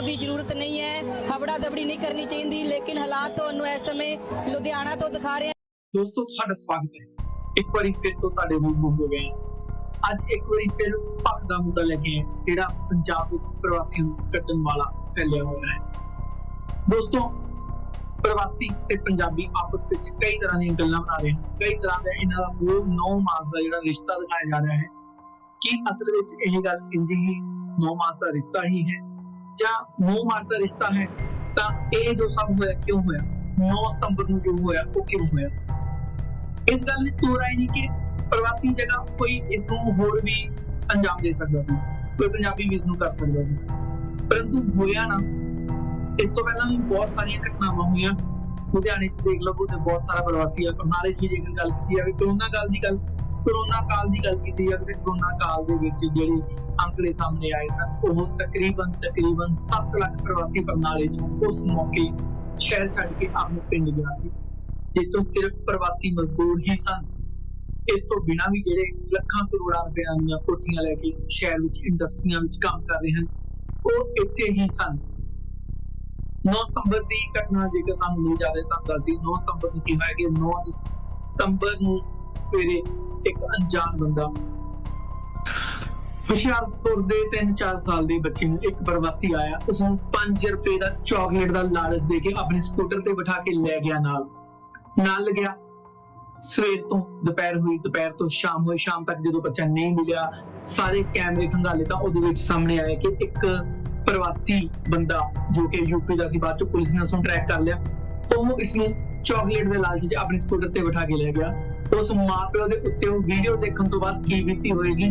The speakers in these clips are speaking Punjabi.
ਦੀ ਜ਼ਰੂਰਤ ਨਹੀਂ ਹੈ। ਹਬੜਾ ਦਬੜੀ ਨਹੀਂ ਕਰਨੀ ਚਾਹੀਦੀ, ਲੇਕਿਨ ਹਾਲਾਤ ਤੁਹਾਨੂੰ ਇਸ ਸਮੇਂ ਲੁਧਿਆਣਾ ਤੋਂ ਦਿਖਾ ਰਹੇ ਦੋਸਤੋ, ਤੁਹਾਡਾ ਸਵਾਗਤ ਹੈ। ਇੱਕ ਵਾਰੀ ਫਿਰ ਤੋਂ ਤੁਹਾਡੇ ਰੂਬਰੂ ਹੋ ਗਏ ਅੱਜ ਇੱਕ ਵਾਰੀ ਫਿਰ ਪੱਖ ਦਾ ਮੁੱਦਾ ਲੈ ਕੇ ਜਿਹੜਾ ਪੰਜਾਬ ਵਿੱਚ ਪ੍ਰਵਾਸੀਆਂ ਨੂੰ ਕੱਟਣ ਵਾਲਾ ਫੈਲਿਆ ਹੋਇਆ ਹੈ। ਦੋਸਤੋ, ਪ੍ਰਵਾਸੀ ਤੇ ਪੰਜਾਬੀ ਆਪਸ ਵਿੱਚ ਕਈ ਤਰ੍ਹਾਂ ਦੀਆਂ ਗੱਲਾਂ ਬਣਾ ਰਹੇ ਹਨ ਕਈ ਤਰ੍ਹਾਂ ਦਾ ਇਹਨਾਂ ਦਾ ਉਹ ਨੌ ਮਾਸ ਦਾ ਜਿਹੜਾ ਰਿਸ਼ਤਾ ਦਿਖਾਇਆ ਜਾ ਰਿਹਾ ਹੈ। ਕਿ ਅਸਲ ਵਿੱਚ ਇਹ ਗੱਲ ਇੰਜ ਹੀ ਨੌ ਮਾਸ ਦਾ ਰਿਸ਼ਤਾ ਹੀ ਹੈ? ਜਾਂ ਨੌ ਮਾਸ ਦਾ ਰਿਸ਼ਤਾ ਹੈ, ਤਾਂ ਇਹ ਜੋ ਸਭ ਹੋਇਆ ਕਿਉਂ ਹੋਇਆ? 9 ਸਤੰਬਰ ਨੂੰ ਜੋ ਹੋਇਆ, ਉਹ ਕਿਉਂ ਹੋਇਆ? ਇਸ ਗੱਲ ਵਿੱਚ ਤੋੜਾ ਹੀ ਨਹੀਂ ਕਿ ਪ੍ਰਵਾਸੀ ਜਗ੍ਹਾ ਕੋਈ ਇਸ ਨੂੰ ਹੋਰ ਵੀ ਅੰਜਾਮ ਦੇ ਸਕਦਾ ਸੀ, ਕੋਈ ਪੰਜਾਬੀ ਵੀ ਇਸ ਨੂੰ ਕਰ ਸਕਦਾ ਸੀ। ਪਰੰਤੂ ਹੋਇਆ ਨਾ, ਇਸ ਤੋਂ ਪਹਿਲਾਂ ਵੀ ਬਹੁਤ ਸਾਰੀਆਂ ਘਟਨਾਵਾਂ ਹੋਈਆਂ। ਲੁਧਿਆਣੇ 'ਚ ਦੇਖ ਲਵੋ ਤੇ ਬਹੁਤ ਸਾਰਾ ਪ੍ਰਵਾਸੀ ਆ, ਕਰਨਾਲੇ 'ਚ ਵੀ ਜੇਕਰ ਗੱਲ ਕੀਤੀ ਜਾਵੇ ਕਰੋਨਾ ਕਾਲ ਦੀ ਗੱਲ ਕਰੋਨਾ ਕਾਲ ਦੀ ਗੱਲ ਕੀਤੀ ਜਾਵੇ ਤੇ ਕਰੋਨਾ ਕਾਲ ਦੇ ਵਿੱਚ ਜਿਹੜੇ ਅੰਕੜੇ ਸਾਹਮਣੇ ਆਏ ਸਨ, ਉਹ ਤਕਰੀਬਨ ਤਕਰੀਬਨ 7 ਲੱਖ ਪ੍ਰਵਾਸੀ ਪ੍ਰਣਾਲੀ 'ਚ ਉਸ ਮੌਕੇ ਸ਼ਹਿਰ ਛੱਡ ਕੇ ਆਪਣੇ ਪਿੰਡ ਗਿਆ ਸੀ, ਜਿੱਥੋਂ ਸਿਰਫ ਪ੍ਰਵਾਸੀ ਮਜ਼ਦੂਰ ਹੀ ਸਨ। ਇਸ ਤੋਂ ਬਿਨਾਂ ਵੀ ਜਿਹੜੇ ਲੱਖਾਂ ਕਰੋੜਾਂ ਰੁਪਏ ਦੀਆਂ ਕੋਠੀਆਂ ਲੈ ਕੇ ਸ਼ਹਿਰ ਵਿੱਚ, ਇੰਡਸਟਰੀਆਂ ਵਿੱਚ ਕੰਮ ਕਰ ਰਹੇ ਹਨ, ਉਹ ਇੱਥੇ ਹੀ ਸਨ। 9 ਸਤੰਬਰ ਦੀ ਘਟਨਾ ਜੇਕਰ ਤੁਹਾਨੂੰ ਨਹੀਂ ਜਾਵੇ ਤਾਂ ਦੱਸਦੀ 9 ਸਤੰਬਰ ਨੂੰ ਕੀ ਹੋਇਆ ਕਿ 9 ਸਤੰਬਰ ਨੂੰ ਸਵੇਰੇ ਇੱਕ ਅਣਜਾਣ ਬੰਦਾ ਹੁਸ਼ਿਆਰਪੁਰ ਦੇ 3-4 ਸਾਲ ਦੇ ਬੱਚੇ ਨੂੰ ਇੱਕ ਪ੍ਰਵਾਸੀ ਆਇਆ। ਉਸ ਨੂੰ 5 ਰੁਪਏ ਦਾ ਚਾਕਲੇਟ ਦਾ ਲਾਲਚ ਦੇ ਕੇ ਆਪਣੇ ਸਕੂਟਰ ਤੇ ਬਿਠਾ ਕੇ ਲੈ ਗਿਆ ਨਾਲ। ਨਾਲ ਲੱਗਿਆ, ਸਵੇਰ ਤੋਂ ਦੁਪਹਿਰ ਹੋਈ, ਦੁਪਹਿਰ ਤੋਂ ਸ਼ਾਮ ਹੋਈ। ਸ਼ਾਮ ਤੱਕ ਜਦੋਂ ਬੱਚਾ ਨਹੀਂ ਮਿਲਿਆ, ਸਾਰੇ ਕੈਮਰੇ ਖੰਗਾਲੇ ਤਾਂ ਉਹਦੇ ਵਿੱਚ ਸਾਹਮਣੇ ਆਇਆ ਕਿ ਇੱਕ ਪ੍ਰਵਾਸੀ ਬੰਦਾ ਜੋ ਕਿ ਯੂਪੀ ਦਾ ਸੀ, ਬਾਅਦ ਚ ਪੁਲਿਸ ਨੇ ਉਸ ਨੂੰ ਟਰੈਕ ਕਰ ਲਿਆ। ਉਹ ਇਸ ਨੂੰ ਚਾਕਲੇਟ ਦੇ ਲਾਲਚ 'ਚ ਆਪਣੇ ਸਕੂਟਰ ਤੇ ਬਿਠਾ ਕੇ ਲੈ ਗਿਆ। ਉਸ ਮਾਪਿਓ ਦੇ ਉੱਤੇ ਉਹ ਵੀਡੀਓ ਦੇਖਣ ਤੋਂ ਬਾਅਦ ਕੀ ਬੀਤੀ ਹੋਏਗੀ,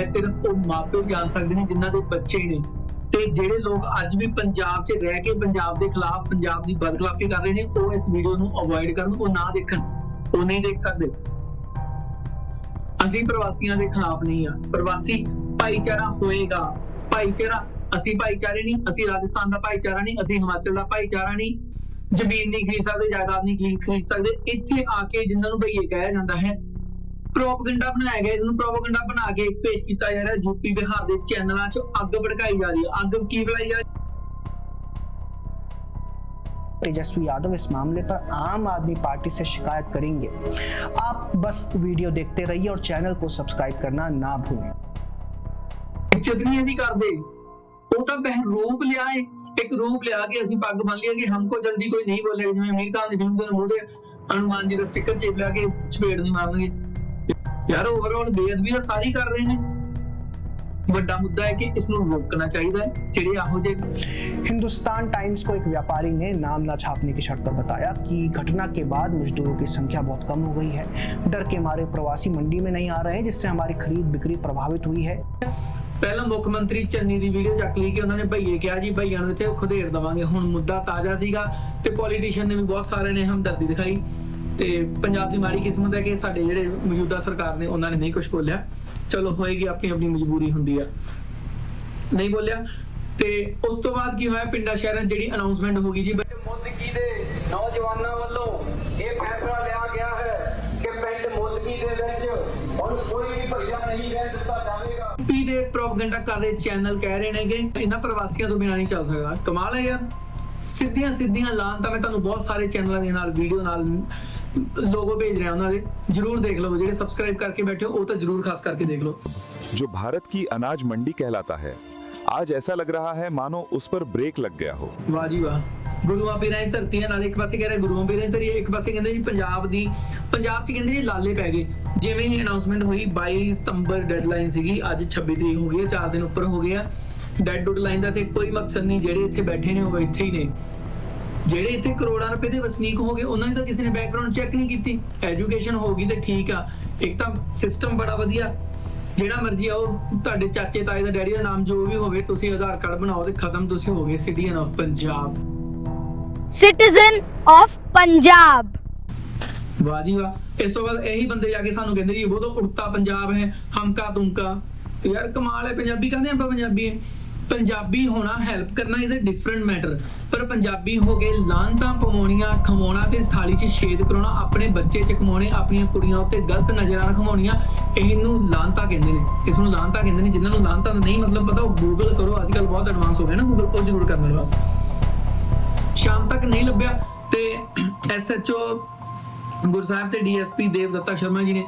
ਇਹ ਸਿਰਫ ਉਹ ਮਾਪਿਓ ਜਾਣ ਸਕਦੇ ਨੇ ਜਿਨ੍ਹਾਂ ਦੇ ਬੱਚੇ ਨੇ। ਤੇ ਜਿਹੜੇ ਲੋਕ ਅੱਜ ਵੀ ਪੰਜਾਬ 'ਚ ਰਹਿ ਕੇ ਪੰਜਾਬ ਦੇ ਖਿਲਾਫ, ਪੰਜਾਬ ਦੀ ਬਦਖਲਾਫੀ ਕਰ ਰਹੇ ਨੇ, ਉਹ ਇਸ ਵੀਡੀਓ ਨੂੰ ਅਵੋਇਡ ਕਰਨ, ਉਹ ਨਾ ਦੇਖਣ। ਉਹ ਨਹੀਂ ਦੇਖ ਸਕਦੇ। ਅਸੀਂ ਪ੍ਰਵਾਸੀਆਂ ਦੇ ਖਿਲਾਫ ਨਹੀਂ ਆ। ਪ੍ਰਵਾਸੀ ਭਾਈਚਾਰਾ ਹੋਏਗਾ। ਭਾਈਚਾਰਾ, ਅਸੀਂ ਭਾਈਚਾਰੇ ਨਹੀਂ, ਅਸੀਂ ਰਾਜਸਥਾਨ ਦਾ ਭਾਈਚਾਰਾ ਨਹੀਂ, ਅਸੀਂ ਹਿਮਾਚਲ ਦਾ ਭਾਈਚਾਰਾ ਨਹੀਂ। ਜ਼ਮੀਨ ਨਹੀਂ ਖਰੀਦ ਸਕਦੇ ਜਾਇਦਾਦ ਨਹੀਂ ਖਰੀਦ ਖਰੀਦ ਸਕਦੇ ਇੱਥੇ ਆ ਕੇ ਜਿਨ੍ਹਾਂ ਨੂੰ ਭਈਏ ਕਿਹਾ ਜਾਂਦਾ ਹੈ ਪ੍ਰੋਪਗੈਂਡਾ ਬਣਾਇਆ ਗਿਆ ਇਹਨੂੰ ਪ੍ਰੋਪਗੈਂਡਾ ਬਣਾ ਕੇ ਪੇਸ਼ ਕੀਤਾ ਜਾ ਰਿਹਾ ਯੂਪੀ ਬਿਹਾਰ ਦੇ ਚੈਨਲਾਂ 'ਚ ਅੱਗ ਭੜਕਾਈ ਜਾ ਰਹੀ ਹੈ ਅੱਗ ਕੀ ਭੜਾਈ ਜਾ ਰਹੀ ਹੈ तेजस्वी यादव इस मामले पर आम आदमी पार्टी से शिकायत करेंगे आप बस वीडियो देखते रहिए और चैनल को सब्सक्राइब करना ना भूलें ਇੱਜ਼ਤ ਨਹੀਂ ਇਹਦੀ ਕਰਦੇ ਉਹ ਤਾਂ ਬਹਿ ਰੂਪ ਲਿਆਏ ਇੱਕ ਰੂਪ ਲਿਆ ਕੇ ਅਸੀਂ ਪੱਗ ਬੰਨ ਲਿਆ ਕਿ ਹਮਕੋ ਜਲਦੀ ਕੋਈ ਨਹੀਂ ਬੋਲੇਗਾ ਜਿਵੇਂ ਅਮੀਰ ਖਾਨ ਦੀ ਫਿਲਮ ਦੇ ਮੂਹਰੇ ਹਨੂਮਾਨ ਜੀ ਦਾ ਸਟicker ਚੇਪ ਲਿਆ ਕੇ ਛਪੇੜ ਨਹੀਂ ਮਾਰਨਗੇ ਯਾਰ ਓਵਰਆਲ ਬੇਅਦਬੀ ਤਾਂ ਸਾਰੀ ਕਰ ਰਹੇ ਨੇ ਵੱਡਾ ਮੁੱਦਾ ਹੈ ਕਿ ਇਸ ਨੂੰ ਰੋਕਣਾ ਚਾਹੀਦਾ ਹੈ ਜਿਹੜੇ ਆਹੋ ਜਿਹੇ हिंदुस्तान टाइम्स को एक व्यापारी ने नाम ना छापने की शर्त पर बताया कि घटना के बाद मजदूरों की संख्या बहुत कम हो गई है डर के मारे प्रवासी मंडी में नहीं आ रहे हैं जिससे हमारी खरीद बिक्री प्रभावित हुई है ਪਹਿਲਾਂ ਮੁੱਖ ਮੰਤਰੀ ਚੰਨੀ ਦੀ ਵੀਡੀਓ ਚੱਕ ਲਈ ਕਿ ਉਹਨਾਂ ਨੇ ਭਈਏ ਕਿਹਾ ਜੀ, ਭਈਆਂ ਨੂੰ ਇੱਥੇ ਖੁਦੇੜ ਦਵਾਂਗੇ। ਹੁਣ ਮੁੱਦਾ ਤਾਜ਼ਾ ਸੀਗਾ ਤੇ ਪੋਲੀਟੀਸ਼ੀਅਨ ਨੇ ਵੀ ਬਹੁਤ ਸਾਰੇ ਨੇ ਹਮਦਰਦੀ ਦਿਖਾਈ ਤੇ ਪੰਜਾਬ ਦੀ ਮਾੜੀ ਕਿਸਮਤ ਹੈ ਕਿ ਸਾਡੇ ਜਿਹੜੇ ਮੌਜੂਦਾ ਸਰਕਾਰ ਨੇ, ਉਹਨਾਂ ਨੇ ਨਹੀਂ ਕੁਝ ਬੋਲਿਆ। ਚਲੋ, ਹੋਏਗੀ ਆਪਣੀ ਆਪਣੀ ਮਜਬੂਰੀ ਹੁੰਦੀ ਆ। ਨਹੀਂ ਬੋਲਿਆ। ਤੇ ਉਸ ਤੋਂ ਬਾਅਦ ਕੀ ਹੋਇਆ? ਪਿੰਡਾਂ, ਸ਼ਹਿਰਾਂ 'ਚ ਜਿਹੜੀ ਅਨਾਉਂਸਮੈਂਟ ਹੋ ਗਈ ਜੀ ਮੁੱਦਕੀ ਦੇ ਨੌਜਵਾਨਾਂ ਵੱਲੋਂ ਇਹ ਫੈਸਲਾ ਲਿਆ ਗਿਆ ਹੈ ਕਿ ਪਿੰਡ ਮੁੱਦਕੀ ਦੇ ਵਿੱਚ ਹੁਣ ਕੋਈ ਵੀ ਭਈਆ ਨਹੀਂ ਰਹਿ ਦਿੱਤਾ ਜਾਵੇਗਾ। ਦੇ ਪ੍ਰੋਪਗੈਂਡਾ ਕਰ ਰਹੇ ਚੈਨਲ ਕਹਿ ਰਹੇ ਨੇ ਕਿ ਇਹਨਾਂ ਪ੍ਰਵਾਸੀਆਂ ਤੋਂ ਬਿਨਾਂ ਨਹੀਂ ਚੱਲ ਸਕਦਾ ਕਮਾਲ ਹੈ ਯਾਰ ਸਿੱਧੀਆਂ ਸਿੱਧੀਆਂ ਲਾਨ ਤਾਂ ਮੈਂ ਤੁਹਾਨੂੰ ਬਹੁਤ ਸਾਰੇ ਚੈਨਲਾਂ ਦੇ ਨਾਲ ਵੀਡੀਓ ਨਾਲ ਲੋਗੋ ਭੇਜ ਰਿਹਾ ਉਹਨਾਂ ਦੇ ਜਰੂਰ ਦੇਖ ਲਓ ਜਿਹੜੇ ਸਬਸਕ੍ਰਾਈਬ ਕਰਕੇ ਬੈਠੇ ਹੋ ਉਹ ਤਾਂ ਜਰੂਰ ਖਾਸ ਕਰਕੇ ਦੇਖ ਲਓ जो भारत की अनाज मंडी कहलाता है आज ऐसा लग रहा है मानो उस पर ब्रेक लग गया हो ਵਾਹ ਜੀ ਵਾਹ ਗੁਰੂਆਂ ਪੀਰਾਂ ਦੀ ਧਰਤੀ ਹੈ ਨਾਲ ਇੱਕ ਪਾਸੇ ਕਹਿ ਰਹੇ ਗੁਰੂਆਂ ਪੀਰਾਂ ਦੀ ਧਰਤੀ ਹੈ, ਇੱਕ ਪਾਸੇ ਕਹਿੰਦੇ ਜੀ ਪੰਜਾਬ ਦੀ ਪੰਜਾਬ 'ਚ ਕਹਿੰਦੇ ਜੀ ਲਾਲੇ ਪੈ ਗਏ। ਜਿਵੇਂ ਹੀ ਅਨਾਉਂਸਮੈਂਟ ਹੋਈ 22 ਸਤੰਬਰ ਡੈਡਲਾਈਨ ਸੀਗੀ ਅੱਜ 26 ਤਰੀਕ ਹੋ ਗਈ ਹੈ 4 ਦਿਨ ਉੱਪਰ ਹੋ ਗਏ ਆ। ਡੈਡ ਲਾਈਨ ਦਾ ਤੇ ਕੋਈ ਮਕਸਦ ਨਹੀਂ ਜਿਹੜੇ ਇੱਥੇ ਬੈਠੇ ਨੇ ਉਹ ਇੱਥੇ ਹੀ ਨੇ। ਜਿਹੜੇ ਇੱਥੇ ਕਰੋੜਾਂ ਰੁਪਏ ਦੇ ਵਸਨੀਕ ਹੋ ਗਏ ਉਹਨਾਂ ਦੀ ਤਾਂ ਕਿਸੇ ਨੇ ਬੈਕਗ੍ਰਾਉਂਡ ਚੈੱਕ ਨਹੀਂ ਕੀਤੀ। ਐਜੂਕੇਸ਼ਨ ਹੋ ਗਈ ਤੇ ਠੀਕ ਆ। ਇੱਕ ਤਾਂ ਸਿਸਟਮ ਬੜਾ ਵਧੀਆ। ਜਿਹੜਾ ਮਰਜ਼ੀ ਆਓ ਤੁਹਾਡੇ ਚਾਚੇ ਤਾਏ ਦਾ ਡੈਡੀ ਦਾ ਨਾਮ ਜੋ ਵੀ ਹੋਵੇ ਤੁਸੀਂ ਆਧਾਰ ਕਾਰਡ ਬਣਾਓ ਤੇ ਖਤਮ ਤੁਸੀਂ ਹੋ ਗਏ citizen of Punjab citizen of Punjab. ਵਾਹ ਜੀ ਵਾਹ। ਇਸ ਤੋਂ ਬਾਅਦ ਇਹੀ ਬੰਦੇ ਜਾ ਕੇ ਸਾਨੂੰ ਕਹਿੰਦੇ ਜੀ, ਉਹ ਤਾਂ ਉੜਤਾ ਪੰਜਾਬ ਹੈ, ਹਮਕਾ ਤੁਮਕਾ। ਯਾਰ ਕਮਾਲ ਹੈ, ਪੰਜਾਬੀ ਕਹਿੰਦੇ ਆਪਾਂ ਪੰਜਾਬੀ ਹੈ। ਪੰਜਾਬੀ ਹੋਣਾ ਹੈਲਪ ਕਰਨਾ ਇਜ਼ ਅ ਡਿਫਰੈਂਟ ਮੈਟਰ ਪਰ ਪੰਜਾਬੀ ਹੋ ਗਏ ਲਾਂਤਾਂ ਪਵਾਉਣੀਆਂ ਖਵਾਉਣਾ ਤੇ ਥਾਲੀ 'ਚ ਛੇਦ ਕਰਾਉਣਾ, ਆਪਣੇ ਬੱਚੇ ਚਕਮਾਉਣੇ, ਆਪਣੀਆਂ ਕੁੜੀਆਂ ਉੱਤੇ ਗਲਤ ਨਜ਼ਰਾਂ ਰਖਵਾਉਣੀਆਂ, ਇਹਨੂੰ ਲਾਂਤਾਂ ਕਹਿੰਦੇ ਨੇ। ਇਸ ਨੂੰ ਲਾਂਤਾਂ ਕਹਿੰਦੇ ਨੇ, ਜਿਨ੍ਹਾਂ ਨੂੰ ਲਾਂਤਾਂ ਦਾ ਨਹੀਂ ਮਤਲਬ ਪਤਾ, ਉਹ ਗੂਗਲ ਕਰੋ। ਅੱਜ ਕੱਲ ਬਹੁਤ ਐਡਵਾਂਸ ਹੋ ਗਿਆ ਨਾ ਗੂਗਲ ਉਹ ਜ਼ਰੂਰ ਕਰਨ ਐਡਵਾਂਸ ਸ਼ਾਮ ਤੱਕ ਨਹੀਂ ਲੱਭਿਆ ਤੇ ਐਸਐਚਓ ਗੁਰਸਾਹਿਬ ਤੇ ਡੀਐਸਪੀ ਦੇਵਦੱਤਾ ਸ਼ਰਮਾ ਜੀ ਨੇ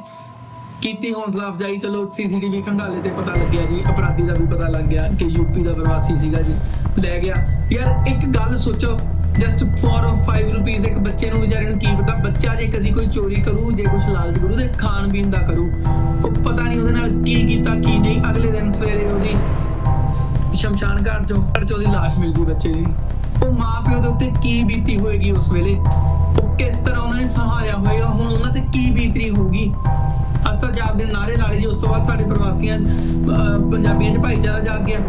ਕੀਤੀ ਹੌਸਲਾ ਅਫਜ਼ਾਈ ਚਲੋ ਸੀਸੀਟੀਵੀ ਖੰਗਾਲੇ ਤੇ ਪਤਾ ਲੱਗਿਆ ਜੀ, ਅਪਰਾਧੀ ਦਾ ਵੀ ਪਤਾ ਲੱਗ ਗਿਆ ਕਿ ਯੂਪੀ ਦਾ ਪ੍ਰਵਾਸੀ ਸੀਗਾ ਜੀ, ਲੈ ਗਿਆ। ਯਾਰ ਇੱਕ ਗੱਲ ਸੋਚੋ ਜਸਟ 4 অর 5 ਰੁਪਏ ਇੱਕ ਬੱਚੇ ਨੂੰ ਵਿਚਾਰੇ ਨੂੰ ਕੀ ਪਤਾ, ਬੱਚਾ ਜੇ ਕਦੀ ਕੋਈ ਚੋਰੀ ਕਰੂ, ਜੇ ਕੁਝ ਲਾਲਚ ਕਰੂ ਤੇ ਖਾਣ ਪੀਣ ਦਾ ਕਰੂ। ਉਹ ਪਤਾ ਨਹੀਂ ਉਹਦੇ ਨਾਲ ਕੀ ਕੀਤਾ, ਕੀ ਨਹੀਂ। ਅਗਲੇ ਦਿਨ ਸਵੇਰੇ ਉਹਦੀ ਸ਼ਮਸ਼ਾਨ ਘਾਟ ਚੋਂ ਘਰ ਚੋਂ ਦੀ ਲਾਸ਼ ਮਿਲ ਗਈ ਬੱਚੇ ਦੀ। ਉਹ ਮਾਂ ਪਿਓ ਦੇ ਉੱਤੇ ਕੀ ਬੀਤੀ ਹੋਏਗੀ ਉਸ ਵੇਲੇ? ਕਿਸ ਤਰ੍ਹਾਂ ਉਹਨਾਂ ਨੇ ਸਹਾਰਿਆ ਹੋਏਗਾ? ਹੁਣ ਉਹਨਾਂ ਤੇ ਕੀ ਬੀਤਰੀ ਹੋਊਗੀ? ਅਸਤਾ ਜਾਗ ਦੇ ਨਾਰੇ ਲਾ ਲਏ ਉਸ ਤੋਂ ਬਾਅਦ ਸਾਡੇ ਪ੍ਰਵਾਸੀਆਂ ਪੰਜਾਬੀਆਂ 'ਚ ਭਾਈਚਾਰਾ ਜਾਗ ਗਿਆ।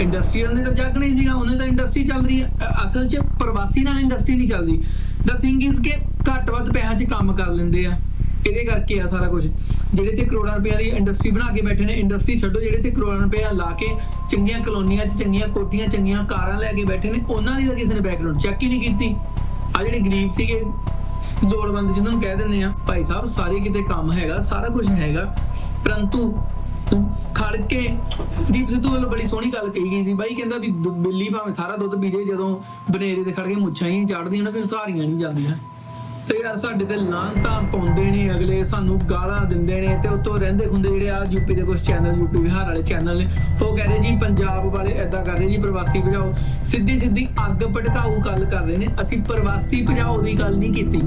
ਇੰਡਸਟਰੀਅਲ ਨੇ ਤਾਂ ਜਾਗਣਾ ਸੀਗਾ, ਉਹਨੇ ਤਾਂ ਇੰਡਸਟਰੀ ਚੱਲ ਰਹੀ ਹੈ। ਅਸਲ 'ਚ ਪ੍ਰਵਾਸੀ ਨਾਲ ਇੰਡਸਟਰੀ ਨਹੀਂ ਚੱਲਦੀ। ਦਾ ਥਿੰਗ ਇਜ਼ ਕਿ ਘੱਟ ਵੱਧ ਪੈਸਿਆਂ 'ਚ ਕੰਮ ਕਰ ਲੈਂਦੇ ਆ। ਇਹਦੇ ਕਰਕੇ ਆ ਸਾਰਾ ਕੁਝ। ਜਿਹੜੇ ਤੇ ਕਰੋੜਾਂ ਰੁਪਏ ਦੀ ਇੰਡਸਟਰੀ ਬਣਾ ਕੇ ਬੈਠੇ ਨੇ ਇੰਡਸਟਰੀ ਛੱਡੋ, ਜਿਹੜੇ ਤੇ ਕਰੋੜਾਂ ਰੁਪਏ ਲਾ ਕੇ ਚੰਗੀਆਂ ਕਲੋਨੀਆਂ 'ਚ, ਚੰਗੀਆਂ ਕੋਠੀਆਂ, ਚੰਗੀਆਂ ਕਾਰਾਂ ਲੈ ਕੇ ਬੈਠੇ ਨੇ, ਉਹਨਾਂ ਦੀ ਤਾਂ ਕਿਸੇ ਨੇ ਬੈਕਗ੍ਰਾਉਂਡ ਚੈੱਕ ਹੀ ਨਹੀਂ ਕੀਤੀ। ਆ ਜਿਹੜੇ ਗਰੀਬ ਸੀਗੇ, ਲੋੜਵੰਦ ਜਿਨ੍ਹਾਂ ਨੂੰ ਕਹਿ ਦਿੰਦੇ ਆ ਭਾਈ ਸਾਹਿਬ, ਸਾਰੇ ਕਿਤੇ ਕੰਮ ਹੈਗਾ, ਸਾਰਾ ਕੁਝ ਹੈਗਾ, ਪਰੰਤੂ ਖੜ ਕੇ ਦੀਪ ਸਿੱਧੂ ਵੱਲੋਂ ਬੜੀ ਸੋਹਣੀ ਗੱਲ ਕਹੀ ਗਈ ਸੀ, ਬਾਈ ਕਹਿੰਦਾ ਵੀ ਬਿੱਲੀ ਭਾਵੇਂ ਸਾਰਾ ਦੁੱਧ ਪੀ ਜੇ ਜਦੋਂ ਬਨੇਰੇ ਤੇ ਖੜ ਕੇ ਮੁੱਛਾਂ ਹੀ ਚੜਦੀਆਂ ਨੇ ਫਿਰ ਸਹਾਰੀਆਂ ਨਹੀਂ ਜਾਂਦੀਆਂ। ਤੇ ਯਾਰ ਸਾਡੇ ਤੇ ਲਾਂਤਾਂ ਪਾਉਂਦੇ ਨੇ, ਅਗਲੇ ਸਾਨੂੰ ਗਾਲਾਂ ਦਿੰਦੇ ਨੇ ਤੇ ਉਤੋਂ ਰਹਿੰਦੇ ਹੁੰਦੇ ਜਿਹੜੇ ਆ ਯੂਪੀ ਦੇ ਕੁਝ ਚੈਨਲ ਯੂਪੀ ਬਿਹਾਰ ਵਾਲੇ ਚੈਨਲ ਨੇ, ਉਹ ਕਹਿ ਰਹੇ ਜੀ ਪੰਜਾਬ ਵਾਲੇ ਐਦਾਂ ਕਰ ਰਹੇ ਜੀ, ਪ੍ਰਵਾਸੀ ਭਜਾਓ। ਸਿੱਧੀ ਸਿੱਧੀ ਅੱਗ ਭੜਕਾਊ ਗੱਲ ਕਰ ਰਹੇ ਨੇ, ਅਸੀਂ ਪ੍ਰਵਾਸੀ ਭਜਾਓ ਦੀ ਗੱਲ ਨਹੀਂ ਕੀਤੀ।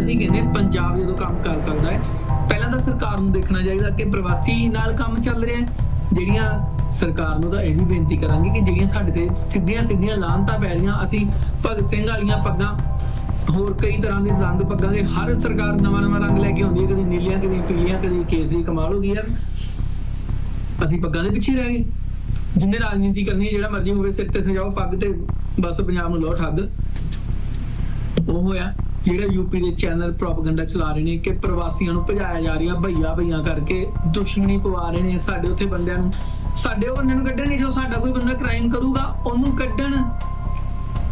ਅਸੀਂ ਕਹਿੰਦੇ ਪੰਜਾਬ ਜਦੋਂ ਕੰਮ ਕਰ ਸਕਦਾ ਹੈ, ਪਹਿਲਾਂ ਤਾਂ ਸਰਕਾਰ ਨੂੰ ਦੇਖਣਾ ਚਾਹੀਦਾ ਕਿ ਪ੍ਰਵਾਸੀ ਨਾਲ ਕੰਮ ਚੱਲ ਰਿਹਾ ਹੈ। ਜਿਹੜੀਆਂ ਸਰਕਾਰ ਨੂੰ ਤਾਂ ਇਹ ਵੀ ਬੇਨਤੀ ਕਰਾਂਗੇ ਕਿ ਜਿਹੜੀਆਂ ਸਾਡੇ ਤੇ ਸਿੱਧੀਆਂ ਸਿੱਧੀਆਂ ਲਾਹਨਤਾਂ ਪੈ ਰਹੀਆਂ, ਅਸੀਂ ਭਗਤ ਸਿੰਘ ਵਾਲੀਆਂ ਪੱਗਾਂ ਹੋਰ ਕਈ ਤਰ੍ਹਾਂ ਦੇ ਰੰਗ ਪੱਗਾਂ ਦੇ, ਹਰ ਸਰਕਾਰ ਨਵਾਂ ਨਵਾਂ ਰੰਗ ਲੈ ਕੇ ਆਉਂਦੀ ਹੈ, ਕਦੀ ਨੀਲੀਆਂ, ਕਦੀ ਪੀਲੀਆਂ, ਕਦੀ ਕੇਸਰੀ, ਕਮਾਲ ਹੋ ਗਈ ਯਾਰ ਅਸੀਂ ਪੱਗਾਂ ਦੇ ਪਿੱਛੇ ਰਹਿ ਗਏ। ਜਿੰਨੇ ਰਾਜਨੀਤੀ ਕਰਨੀ ਜਿਹੜਾ ਮਰਜ਼ੀ ਹੋਵੇ, ਸਿਰ ਤੇ ਸਜਾਓ, ਪੱਗ ਤੇ ਬਸ ਪੰਜਾਬ ਨੂੰ ਲੋ ਠੱਗ। ਉਹ ਹੋਇਆ, ਜਿਹੜਾ ਯੂਪੀ ਦੇ ਚੈਨਲ ਪ੍ਰੋਪਗੈਂਡਾ ਚਲਾ ਰਹੇ ਨੇ, ਕਿ ਪ੍ਰਵਾਸੀਆਂ ਨੂੰ ਭਜਾਇਆ ਜਾ ਰਿਹਾ, ਭਈਆ ਭਈਆ ਕਰਕੇ, ਦੁਸ਼ਮਣੀ ਪਵਾ ਰਹੇ ਨੇ ਸਾਡੇ ਉੱਥੇ ਬੰਦਿਆਂ ਨੂੰ। ਸਾਡੇ ਉਹ ਬੰਦਿਆਂ ਨੂੰ ਕੱਢਣਗੇ ਜੋ ਸਾਡਾ ਕੋਈ ਬੰਦਾ ਕ੍ਰਾਈਮ ਕਰੂਗਾ, ਉਹਨੂੰ ਕੱਢਣ।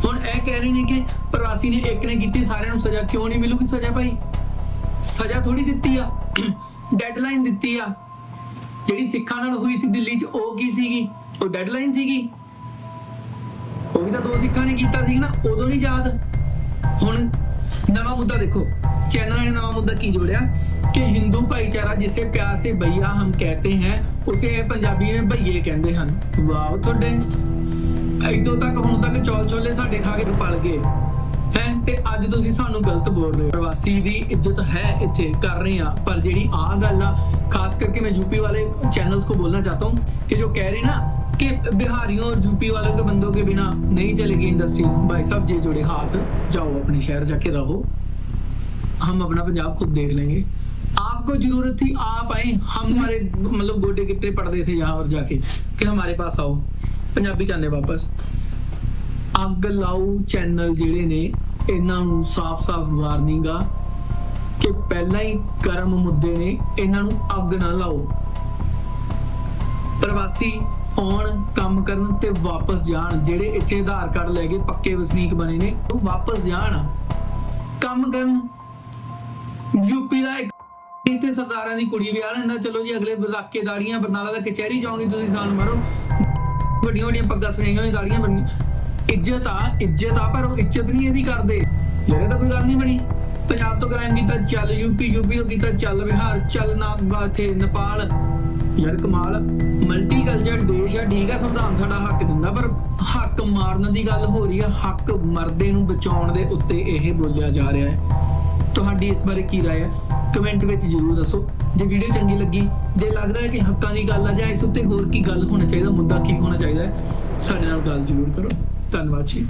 ਹੁਣ ਇਹ ਕਹਿ ਰਹੇ ਨੇ ਕਿ ਪ੍ਰਵਾਸੀ ਨੇ ਇੱਕ ਨੇ ਕੀਤੀ, ਸਾਰਿਆਂ ਨੂੰ ਸਜ਼ਾ। ਕਿਉਂ ਨਹੀਂ ਮਿਲੂਗੀ ਸਜ਼ਾ ਭਾਈ? ਸਜ਼ਾ ਥੋੜੀ ਦਿੱਤੀ ਆ। ਡੈਡਲਾਈਨ ਦਿੱਤੀ ਆ। ਜਿਹੜੀ ਸਿੱਖਾਂ ਨਾਲ ਹੋਈ ਸੀ ਦਿੱਲੀ 'ਚ, ਉਹ ਕੀ ਸੀਗੀ? ਉਹ ਡੈਡਲਾਈਨ ਸੀਗੀ। ਉਹ ਵੀ ਤਾਂ ਦੋ ਸਿੱਖਾਂ ਨੇ ਕੀਤਾ ਸੀ ਨਾ, ਉਦੋਂ ਨਹੀਂ ਯਾਦ। ਹੁਣ ਨਵਾਂ ਮੁੱਦਾ ਦੇਖੋ। ਚੈਨਲ ਨੇ ਨਵਾਂ ਮੁੱਦਾ ਕੀ ਜੋੜਿਆ? ਕਿ ਹਿੰਦੂ ਭਾਈਚਾਰਾ ਜਿਸੇ ਪਿਆਰ ਸੇ ਭਈਆ ਹਮ ਕਹਤੇ ਹੈ, ਉਸੇ ਪੰਜਾਬੀ में ਭਈਏ ਕਹਿੰਦੇ ਹਨ। ਵਾਹ ਤੁਹਾਡੇ। ਇਦੋਂ ਤੱਕ ਹੁਣ ਤੱਕ ਚੌਲ ਛੋਲੇ ਸਾਡੇ ਖਾ ਕੇ ਪਲ ਗਏ। ਹੈ ਤੇ ਅੱਜ ਤੁਸੀਂ ਸਾਨੂੰ ਗਲਤ ਬੋਲ ਰਹੇ ਹੋ ਪ੍ਰਵਾਸੀ ਦੀ ਇੱਜ਼ਤ ਹੈ ਇੱਥੇ ਕਰ ਰਹੇ ਆ ਪਰ ਜਿਹੜੀ ਆ ਗੱਲ ਆ ਖਾਸ ਕਰਕੇ मैं यूपी वाले चैनल्स को बोलना चाहता हूँ कि जो कह रहे ना कि बिहारियों और यूपी वालों के बंदों के बिना नहीं चलेगी इंडस्ट्री भाई साहब जे जोड़े हाथ जाओ अपने शहर जाके रहो हम अपना पंजाब खुद देख लेंगे आपको जरूरत थी आप आए हम हमारे मतलब गोडे गिट्टे पड़ते थे यहाँ और जाके कि हमारे पास आओ पंजाबी चाहने वापस ਅੱਗ ਲਾਊ ਚੈਨਲ ਜਿਹੜੇ ਨੇ, ਇਹਨਾਂ ਨੂੰ ਸਾਫ਼-ਸਾਫ਼ ਵਾਰਨਿੰਗ ਆ ਕਿ ਪਹਿਲਾਂ ਹੀ ਗਰਮ ਮੁੱਦੇ ਨੇ, ਇਹਨਾਂ ਨੂੰ ਅੱਗ ਨਾ ਲਾਓ। ਪ੍ਰਵਾਸੀ ਆਉਣ, ਕੰਮ ਕਰਨ ਤੇ ਵਾਪਸ ਜਾਣ, ਜਿਹੜੇ ਇੱਥੇ ਆਧਾਰ ਕਾਰਡ ਲੈ ਕੇ ਪੱਕੇ ਵਸਨੀਕ ਬਣੇ ਨੇ, ਉਹ ਵਾਪਸ ਜਾਣ। ਕੰਮ ਕਰਨ। ਯੂਪੀ ਦਾ ਇੱਕ ਇੱਥੇ ਸਰਦਾਰਾਂ ਦੀ ਕੁੜੀ ਵਿਆਹ ਲੈਂਦਾ, ਚਲੋ ਜੀ, ਅਗਲੇ ਇਲਾਕੇ ਦਾੜੀਆਂ, ਬਰਨਾਲਾ ਦਾ ਕਚਹਿਰੀ ਜਾਓਗੇ ਤੁਸੀਂ ਸਾਨ ਮਾਰੋ। ਵੱਡੀਆਂ ਵੱਡੀਆਂ ਪੱਗਾਂ ਸਜਾਈਆਂ ਹੋਈਆਂ, ਦਾੜੀਆਂ ਬਣੀਆਂ। ਇੱਜ਼ਤ ਆ ਇੱਜ਼ਤ ਆ ਪਰ ਉਹ ਇੱਜ਼ਤ ਨਹੀਂ ਇਹਦੀ ਕਰਦੇ ਜਿਹੜੇ ਤਾਂ ਕੋਈ ਗੱਲ ਨਹੀਂ ਬਣੀ ਪੰਜਾਬ ਤੋਂ ਕ੍ਰਾਈਮ ਕੀਤਾ ਚੱਲ ਯੂਪੀ ਯੂਪੀ ਤੋਂ ਕੀਤਾ ਚੱਲ ਬਿਹਾਰ ਚੱਲ ਨਾ ਇੱਥੇ ਨੇਪਾਲ ਯਾਰ ਕਮਾਲ ਮਲਟੀ ਕਲਚਰ ਦੇਸ਼ ਆ ਠੀਕ ਆ ਸੰਵਿਧਾਨ ਸਾਡਾ ਹੱਕ ਦਿੰਦਾ ਪਰ ਹੱਕ ਮਾਰਨ ਦੀ ਗੱਲ ਹੋ ਰਹੀ ਆ ਹੱਕ ਮਰਦੇ ਨੂੰ ਬਚਾਉਣ ਦੇ ਉੱਤੇ ਇਹ ਬੋਲਿਆ ਜਾ ਰਿਹਾ ਹੈ ਤੁਹਾਡੀ ਇਸ ਬਾਰੇ ਕੀ رائے ਹੈ ਕਮੈਂਟ ਵਿੱਚ ਜਰੂਰ ਦੱਸੋ ਜੇ ਵੀਡੀਓ ਚੰਗੀ ਲੱਗੀ ਜੇ ਲੱਗਦਾ ਹੈ ਕਿ ਹੱਕਾਂ ਦੀ ਗੱਲ ਆ ਜਾਂ ਇਸ ਉੱਤੇ ਹੋਰ ਕੀ ਗੱਲ ਹੋਣਾ ਚਾਹੀਦਾ ਮੁੱਦਾ ਕੀ ਹੋਣਾ ਚਾਹੀਦਾ ਹੈ ਸਾਡੇ ਨਾਲ ਗੱਲ ਜਰੂਰ ਕਰੋ ਧੰਨਵਾਦ ਜੀ।